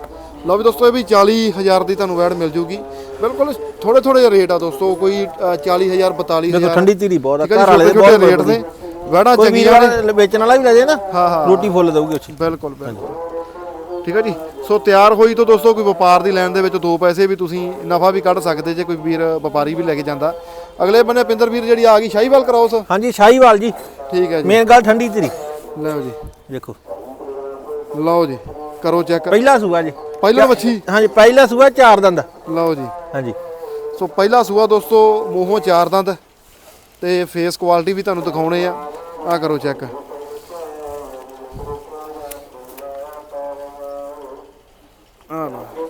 S1: ਲਓ ਵੀ ਦੋਸਤੋ ਇਹ ਵੀ 40000 ਦੀ ਤੁਹਾਨੂੰ ਵੈੜ ਮਿਲ ਜੂਗੀ। ਬਿਲਕੁਲ ਥੋੜੇ ਥੋੜੇ ਜਿਹੇ ਰੇਟ ਆ ਦੋਸਤੋ ਕੋਈ ਅ, 40000 42000
S2: ਦੇਖੋ ਠੰਡੀ ਧੀਰੀ ਬਹੁਤ ਆ ਘਰ ਵਾਲੇ ਬਹੁਤ
S1: ਰੇਟ। ਨੇ। ਵੈੜਾਂ ਚੰਗੀਆਂ ਨੇ।
S2: ਵੇਚਣ ਵਾਲਾ ਵੀ ਲੈ ਜੇ ਨਾ
S1: ਹਾਂ ਹਾਂ।
S2: ਰੋਟੀ ਫੁੱਲ ਦਊਗੀ
S1: ਬਿਲਕੁਲ ਬਿਲਕੁਲ। ਠੀਕ ਹੈ ਜੀ। ਸੋ ਤਿਆਰ ਹੋਈ ਤੋਂ ਦੋਸਤੋ ਕੋਈ ਵਪਾਰ ਦੀ ਲੈਣ ਦੇ ਵਿੱਚ ਦੋ ਪੈਸੇ ਵੀ ਤੁਸੀਂ ਨਫਾ ਵੀ ਕੱਢ ਸਕਦੇ ਜੇ ਕੋਈ ਵੀਰ ਵਪਾਰੀ ਵੀ ਲੈ ਕੇ ਜਾਂਦਾ। ਅਗਲੇ ਬੰਨੇ ਪਿੰਦਰ ਵੀਰ ਜਿਹੜੀ ਆ ਗਈ ਸ਼ਾਹੀਵਾਲ ਕਰਾਉਸ
S2: ਹਾਂਜੀ ਸ਼ਾਹੀਵਾਲ ਜੀ।
S1: ਠੀਕ ਹੈ ਜੀ।
S2: ਮੇਨ ਗੱਲ ਠੰਡੀ ਧੀਰੀ
S1: ਲਓ ਜੀ।
S2: ਦੇਖੋ।
S1: ਲਓ ਜੀ ਕਰੋ ਚੈੱਕ।
S2: ਪਹਿਲਾ ਸੂਆ ਜੀ।
S1: ਪਹਿਲਾਂ ਵੱਛੀ
S2: ਹਾਂਜੀ ਪਹਿਲਾ ਸੂਆ ਚਾਰ ਦੰਦ।
S1: ਲਓ ਜੀ।
S2: ਹਾਂਜੀ।
S1: ਸੋ ਪਹਿਲਾ ਸੂਆ ਦੋਸਤੋ ਮੂੰਹੋਂ ਚਾਰ ਦੰਦ ਤੇ ਫੇਸ ਕੁਆਲਿਟੀ ਵੀ ਤੁਹਾਨੂੰ ਦਿਖਾਉਣੇ ਆ। ਆ ਕਰੋ ਚੈੱਕ। ਆ ਲਓ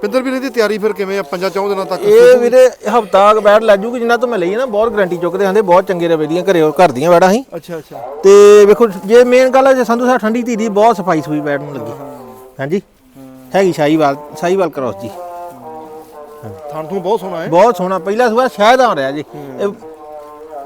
S1: ਪਿੰਦਰ ਵੀਰ ਦੀ ਤਿਆਰੀ ਫਿਰ ਕਿਵੇਂ ਆ? ਪੰਜਾਂ ਚੌਂ ਦਿਨਾਂ ਤੱਕ
S2: ਇਹ ਵੀਰੇ ਹਫਤਾ ਕ ਬੈਠ ਲੈ ਜੂਗੀ ਜਿੰਨਾ ਤੋਂ ਮੈਂ ਲਈ ਹੈ ਨਾ ਬਹੁਤ ਗਾਰੰਟੀ ਚੁੱਕਦੇ ਆਂਦੇ ਬਹੁਤ ਚੰਗੇ ਰਵੇ ਦੀਆਂ ਘਰੇ ਘਰ ਦੀਆਂ ਬੈਠਾ ਸੀ
S1: ਅੱਛਾ ਅੱਛਾ।
S2: ਤੇ ਵੇਖੋ ਜੇ ਮੇਨ ਗੱਲ ਹੈ ਜੇ ਸੰਧੂ ਸਾਹਿਬ ਠੰਡੀ ਧੀਰੀ ਬਹੁਤ ਸਫ਼ਾਈ ਸੂਈ ਬੈਠ ਨੂੰ ਲੱਗੀ। ਹਾਂਜੀ? ਹੈਗੀ ਸ਼ਾਹੀਵਾਲ ਸ਼ਾਹੀਵਾਲ ਕ੍ਰੋਸ ਜੀ।
S1: ਥਣ ਤੋਂ ਬਹੁਤ ਸੋਹਣਾ ਹੈ।
S2: ਬਹੁਤ ਸੋਹਣਾ ਪਹਿਲਾ ਸੂਆ ਸ਼ਾਇਦ ਆ ਰਿਹਾ ਜੀ। ਇਹ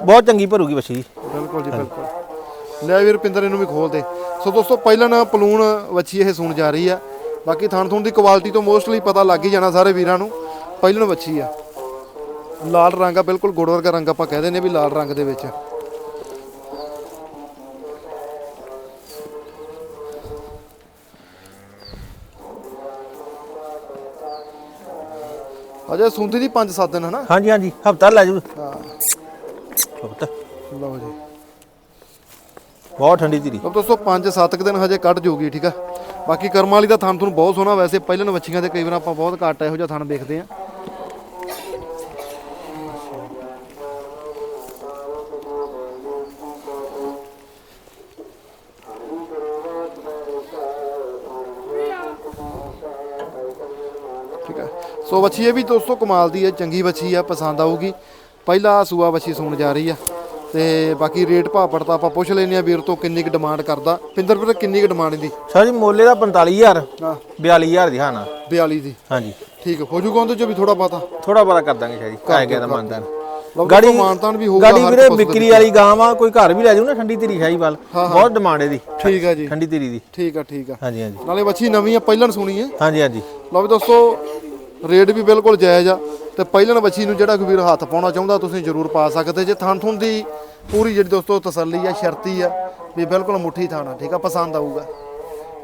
S2: ਬਹੁਤ ਚੰਗੀ ਭਰੂਗੀ ਬੱਚੀ ਜੀ।
S1: ਬਿਲਕੁਲ ਜੀ ਬਿਲਕੁਲ। ਲੈ ਵੀਰ ਪਿੰਦਰ ਇਹਨੂੰ ਵੀ ਖੋਲ ਦੇ। ਸੋ ਦੋਸਤੋ ਪਹਿਲਾਂ ਨਾ ਪਲੂਣ ਵੱਛੀ ਇਹ ਸੂਣ ਜਾ ਰਹੀ ਆ। ਬਾਕੀ ਥਣ ਥੁਣ ਦੀ ਕੁਆਲਿਟੀ ਤੋਂ ਮੋਸਟਲੀ ਪਤਾ ਲੱਗ ਹੀ ਜਾਣਾ ਸਾਰੇ ਵੀਰਾਂ ਨੂੰ। ਪਹਿਲਾਂ ਵੱਛੀ ਆ। ਲਾਲ ਰੰਗ ਆ ਬਿਲਕੁਲ ਗੁੜ ਵਰਗਾ ਰੰਗ ਆਪਾਂ ਕਹਿੰਦੇ ਨੇ ਵੀ ਲਾਲ ਰੰਗ ਦੇ ਵਿੱਚ। ਅਜੇ ਸੁੰਦੀ ਦੀ 5-7 ਦਿਨ ਹਨਾ?
S2: ਹਾਂਜੀ ਹਾਂਜੀ। ਹਫਤਾ ਲੈ ਜੂ।
S1: ਹਾਂ।
S2: ਹਫਤਾ।
S1: ਲਓ ਜੀ।
S2: ਬਹੁਤ ਠੰਡੀ ਧੀਰੀ।
S1: ਦੋਸਤੋ 5-7 ਦਿਨ ਹਜੇ ਕੱਢ ਜੂਗੀ ਠੀਕ ਆ? ਬਾਕੀ ਕਰਮਾਂ ਵਾਲੀ ਦਾ ਥਣ ਤੁਹਾਨੂੰ ਬਹੁਤ ਸੋਹਣਾ ਵੈਸੇ, ਪਹਿਲਾਂ ਵੱਛੀਆਂ ਦੇ ਕਈ ਵਾਰ ਆਪਾਂ ਬਹੁਤ ਘੱਟ ਇਹੋ ਜਿਹਾ ਥਣ ਦੇਖਦੇ ਆ ਠੀਕ ਹੈ ਸੋ ਵੱਛੀ ਇਹ ਵੀ ਦੋਸਤੋ ਕਮਾਲ ਦੀ ਹੈ, ਚੰਗੀ ਵੱਛੀ ਆ, ਪਸੰਦ ਆਊਗੀ। ਪਹਿਲਾ ਸੂਆ ਵੱਛੀ ਸੂਣ ਜਾ ਰਹੀ ਆ। ਤੇ ਬਾਕੀ ਰੇਟ ਭਾਅ ਪੜਤਾ ਆਪਾਂ ਪੁੱਛ ਲੈਨੇ ਆ ਵੀਰ ਤੋਂ ਕਿੰਨੀ ਕੁ ਡਿਮਾਂਡ ਕਰਦਾ। ਪਿੰਦਰ ਵੀਰ ਕਿੰਨੀ ਕੁ ਡਿਮਾਂਡ ਦੀ?
S2: ਸਰ ਜੀ ਮੋਲੇ ਦਾ 45000
S1: ਹਾਂ।
S2: 42000 ਦੀ ਹਾਂ ਨਾ।
S1: 42 ਦੀ।
S2: ਹਾਂਜੀ।
S1: ਠੀਕ ਹੈ ਜੂਗਾ ਉਹਦੇ ਚ ਵੀ ਥੋੜਾ ਬਾਤਾ
S2: ਥੋੜਾ ਬੜਾ ਕਰ ਦਾਂਗੇ ਸ਼ਾਇਦ ਜੀ ਕਾਇ ਗਿਆ ਦਾ ਮਾਨਦਾਨ ਗਾੜੀ
S1: ਮਾਨਤਾਨ ਵੀ ਹੋਊਗਾ
S2: ਗਾੜੀ ਵੀਰੇ ਵਿਕਰੀ ਵਾਲੀ ਗਾਂ ਵਾ ਕੋਈ ਘਰ ਵੀ ਲੈ ਜਾਊ ਨਾ ਠੰਡੀ ਧੀਰੀ ਸ਼ਾਹੀਵਾਲ ਬਹੁਤ ਡਿਮਾਂਡ ਇਹਦੀ।
S1: ਠੀਕ ਹੈ ਜੀ।
S2: ਠੰਡੀ ਧੀਰੀ ਦੀ।
S1: ਠੀਕ ਆ ਠੀਕ ਆ।
S2: ਹਾਂਜੀ ਹਾਂਜੀ।
S1: ਨਾਲੇ ਵੱਛੀ ਨਵੀਂ ਆ ਪਹਿਲਾਂ ਸੁਣੀ ਹੈ
S2: ਹਾਂਜੀ ਹਾਂਜੀ।
S1: ਲਓ ਵੀ ਦੋਸਤੋ ਰੇਟ ਵੀ ਬਿਲਕੁਲ ਜਾਇਜ਼ ਆ। ਤੇ ਪਹਿਲਾਂ ਵੱਛੀ ਨੂੰ ਜਿਹੜਾ ਕੋਈ ਵੀਰ ਹੱਥ ਪਾਉਣਾ ਚਾਹੁੰਦਾ ਤੁਸੀਂ ਜ਼ਰੂਰ ਪਾ ਸਕਦੇ ਜੇ। ਥਣ ਥੁਣ ਦੀ ਪੂਰੀ ਜਿਹੜੀ ਦੋਸਤੋ ਤਸੱਲੀ ਆ ਸ਼ਰਤੀ ਆ ਵੀ ਬਿਲਕੁਲ ਮੁੱਠੀ ਥਾਣਾ ਠੀਕ ਆ ਪਸੰਦ ਆਊਗਾ।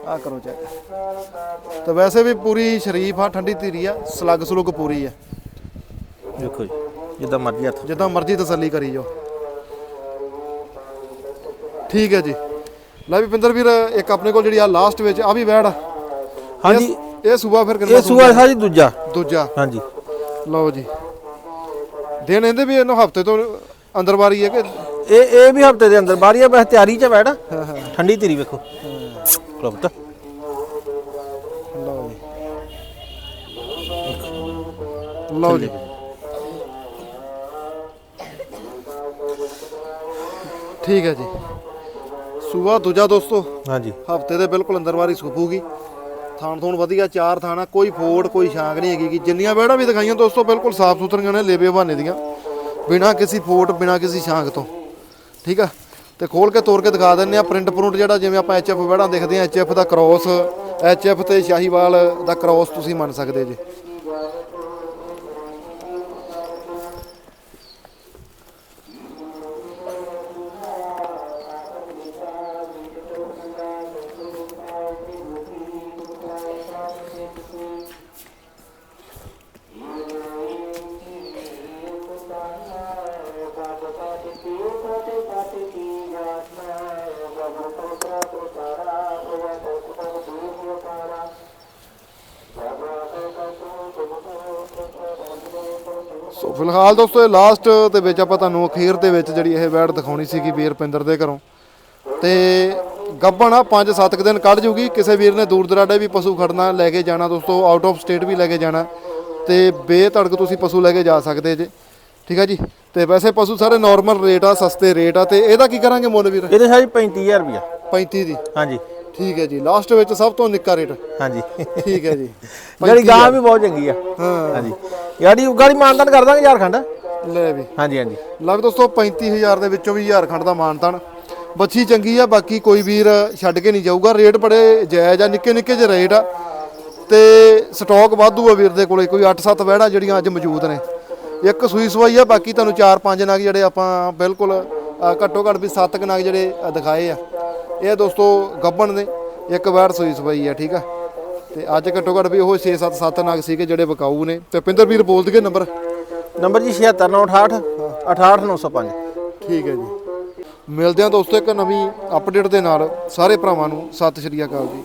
S1: ਆ ਕਰੋ ਚੈੱਕ ਤੇ ਵੈਸੇ ਵੀ ਪੂਰੀ ਸ਼ਰੀਫ ਆ ਠੰਡੀ ਧੀਰੀ ਆ ਸਲੱਗ ਸਲੁਗ ਪੂਰੀ ਆ।
S2: ਦੇਖੋ ਜੀ ਜਿੱਦਾਂ ਮਰਜ਼ੀ ਹੱਥ
S1: ਜਿੱਦਾਂ ਮਰਜ਼ੀ ਤਸੱਲੀ ਕਰੀ ਜਾਓ। ਠੀਕ ਹੈ ਜੀ। ਲੈ ਵੀ ਪਿੰਦਰ ਵੀਰ ਇੱਕ ਆਪਣੇ ਕੋਲ ਜਿਹੜੀ ਆ ਲਾਸਟ ਵਿੱਚ ਆ ਵੀ ਆ
S2: ਹਾਂਜੀ।
S1: ਇਹ ਸੂਆ ਫਿਰ ਕਿੰਨਾ
S2: ਇਹ ਸੂਆ ਸਾ ਜੀ ਦੂਜਾ।
S1: ਦੂਜਾ।
S2: ਹਾਂਜੀ।
S1: ਲਓ ਜੀ। ਦਿਨ ਇਹਦੇ ਵੀ ਇਹਨੂੰ ਹਫ਼ਤੇ ਤੋਂ ਅੰਦਰ ਵਾਰੀ ਹੈ ਕਿ?
S2: ਇਹ ਇਹ ਵੀ ਹਫ਼ਤੇ ਦੇ ਅੰਦਰ ਬਾਰੀ ਆ ਬਸ ਤਿਆਰੀ ਚ ਬੈਠਾ। ਠੰਡੀ ਧੀਰੀ ਵੇਖੋ।
S1: ਲਓ ਜੀ। ਲਓ ਜੀ। ਠੀਕ ਹੈ ਜੀ। ਸੂਆ ਦੂਜਾ ਦੋਸਤੋ।
S2: ਹਾਂਜੀ।
S1: ਹਫ਼ਤੇ ਦੇ ਬਿਲਕੁਲ ਅੰਦਰ ਵਾਰੀ ਸੁਪੂਗੀ ਥਾਣ ਥੋਣ ਵਧੀਆ ਚਾਰ ਥਾਣਾ ਕੋਈ ਫੋੜ, ਕੋਈ ਛਾਂਗ ਨਹੀਂ ਹੈਗੀ ਜਿੰਨੀਆਂ ਵਿਹੜਾਂ ਵੀ ਦਿਖਾਈਆਂ ਦੋਸਤੋ, ਬਿਲਕੁਲ ਸਾਫ਼ ਸੁਥਰੀਆਂ ਨੇ ਲੇਬੇ ਬਹਾਨੇ ਦੀਆਂ। ਬਿਨਾਂ ਕਿਸੇ ਫੋਟ ਬਿਨਾਂ ਕਿਸੇ ਛਾਂਗ ਤੋਂ। ਠੀਕ ਆ? ਤੇ ਖੋਲ ਕੇ ਤੋੜ ਕੇ ਦਿਖਾ ਦਿੰਨੇ ਆ ਪ੍ਰਿੰਟ ਪ੍ਰਿੰਟ ਜਿਹੜਾ ਜਿਵੇਂ ਆਪਾਂ ਐਚਐਫ ਵਿਹੜਾਂ ਦੇਖਦੇ ਆ ਐਚਐਫ ਦਾ ਕ੍ਰੋਸ ਐਚਐਫ ਤੇ ਸ਼ਾਹੀਵਾਲ ਦਾ ਕ੍ਰੋਸ ਤੁਸੀਂ ਮੰਨ ਸਕਦੇ ਜੀ। ਸੋ ਫਿਲਹਾਲ ਦੋਸਤੋ ਇਹ ਲਾਸਟ ਦੇ ਵਿੱਚ ਆਪਾਂ ਤੁਹਾਨੂੰ ਅਖੀਰ ਦੇ ਵਿੱਚ ਜਿਹੜੀ ਇਹ ਵੈੜ ਦਿਖਾਉਣੀ ਸੀਗੀ ਵੀਰ ਪਿੰਦਰ ਦੇ ਘਰੋਂ। ਤੇ ਗੱਬਣ ਆ 5-7 ਦਿਨ ਕੱਢ ਜੂਗੀ। ਕਿਸੇ ਵੀਰ ਨੇ ਦੂਰ ਦਰਾਡੇ ਵੀ ਪਸ਼ੂ ਖੜਨਾ ਲੈ ਕੇ ਜਾਣਾ ਦੋਸਤੋ ਆਊਟ ਆਫ ਸਟੇਟ ਵੀ ਲੈ ਕੇ ਜਾਣਾ। ਤੇ ਬੇਧੜਕ ਤੁਸੀਂ ਪਸ਼ੂ ਲੈ ਕੇ ਜਾ ਸਕਦੇ ਜੇ। ਠੀਕ ਆ ਜੀ? ਤੇ ਵੈਸੇ ਪਸ਼ੂ ਸਾਰੇ ਨਾਰਮਲ ਰੇਟ ਆ ਸਸਤੇ ਰੇਟ ਆ ਤੇ ਇਹਦਾ ਕੀ ਕਰਾਂਗੇ ਮੁੱਲ ਵੀਰ?
S2: ਇਹਦੇ ਸਾਜੀ 35000 ਰੁਪਿਆ
S1: 35 ਦੀ।
S2: ਹਾਂਜੀ।
S1: ਠੀਕ ਹੈ ਜੀ ਲਾਸਟ ਵਿੱਚ ਸਭ ਤੋਂ ਨਿੱਕਾ ਰੇਟ।
S2: ਹਾਂਜੀ।
S1: ਠੀਕ ਹੈ ਜੀ।
S2: ਜਿਹੜੀ ਗਾਂ ਵੀ ਬਹੁਤ ਚੰਗੀ ਆ। ਹਾਂਜੀ। ਯਾਰੀ ਗਾੜੀ ਮਾਨਦਾਨ ਕਰ ਦਾਂਗੇ ਝਾਰਖੰਡ
S1: ਲੈ ਵੀ।
S2: ਹਾਂਜੀ ਹਾਂਜੀ।
S1: ਲੱਗ ਦੋਸਤੋ 35000 ਦੇ ਵਿੱਚੋਂ ਵੀ ਹਜ਼ਾਰ ਖੰਡ ਦਾ ਮਾਨਤਨ। ਬੱਚੀ ਚੰਗੀ ਆ ਬਾਕੀ ਕੋਈ ਵੀਰ ਛੱਡ ਕੇ ਨਹੀਂ ਜਾਊਗਾ। ਰੇਟ ਬੜੇ ਜਾਇਜ਼ ਆ ਨਿੱਕੇ ਨਿੱਕੇ ਜਿਹੇ ਰੇਟ ਆ। ਤੇ ਸਟਾਕ ਵਾਧੂ ਆ ਵੀਰ ਦੇ ਕੋਲੇ ਕੋਈ 8-7 ਵਹਿੜਾਂ ਜਿਹੜੀਆਂ ਅੱਜ ਮੌਜੂਦ ਨੇ। ਇੱਕ ਸੂਈ ਸਵਾਈ ਆ ਬਾਕੀ ਤੁਹਾਨੂੰ 4-5 ਨਗ ਜਿਹੜੇ ਆਪਾਂ ਬਿਲਕੁਲ ਘੱਟੋ ਘੱਟ ਵੀ 7 ਨਗ ਜਿਹੜੇ ਦਿਖਾਏ ਆ। ਇਹ ਦੋਸਤੋ ਗੱਬਣ ਨੇ ਇੱਕ ਵਹਿੜ ਸੂਈ ਸਵਾਈ ਆ ਠੀਕ ਆ? ਤੇ ਅੱਜ ਘੱਟੋ ਘੱਟ ਵੀ ਉਹ 6-7 7 ਨਗ ਸੀਗੇ ਜਿਹੜੇ ਵਿਕਾਊ ਨੇ। ਤੇ ਪਿੰਦਰ ਵੀਰ ਬੋਲ ਦਈਏ ਨੰਬਰ?
S2: ਨੰਬਰ ਜੀ 76968 68905
S1: ਠੀਕ ਹੈ ਜੀ। ਮਿਲਦੇ ਹਾਂ ਦੋਸਤੋ ਇੱਕ ਨਵੀਂ ਅਪਡੇਟ ਦੇ ਨਾਲ। ਸਾਰੇ ਭਰਾਵਾਂ ਨੂੰ ਸਤਿ ਸ਼੍ਰੀ ਅਕਾਲ ਜੀ।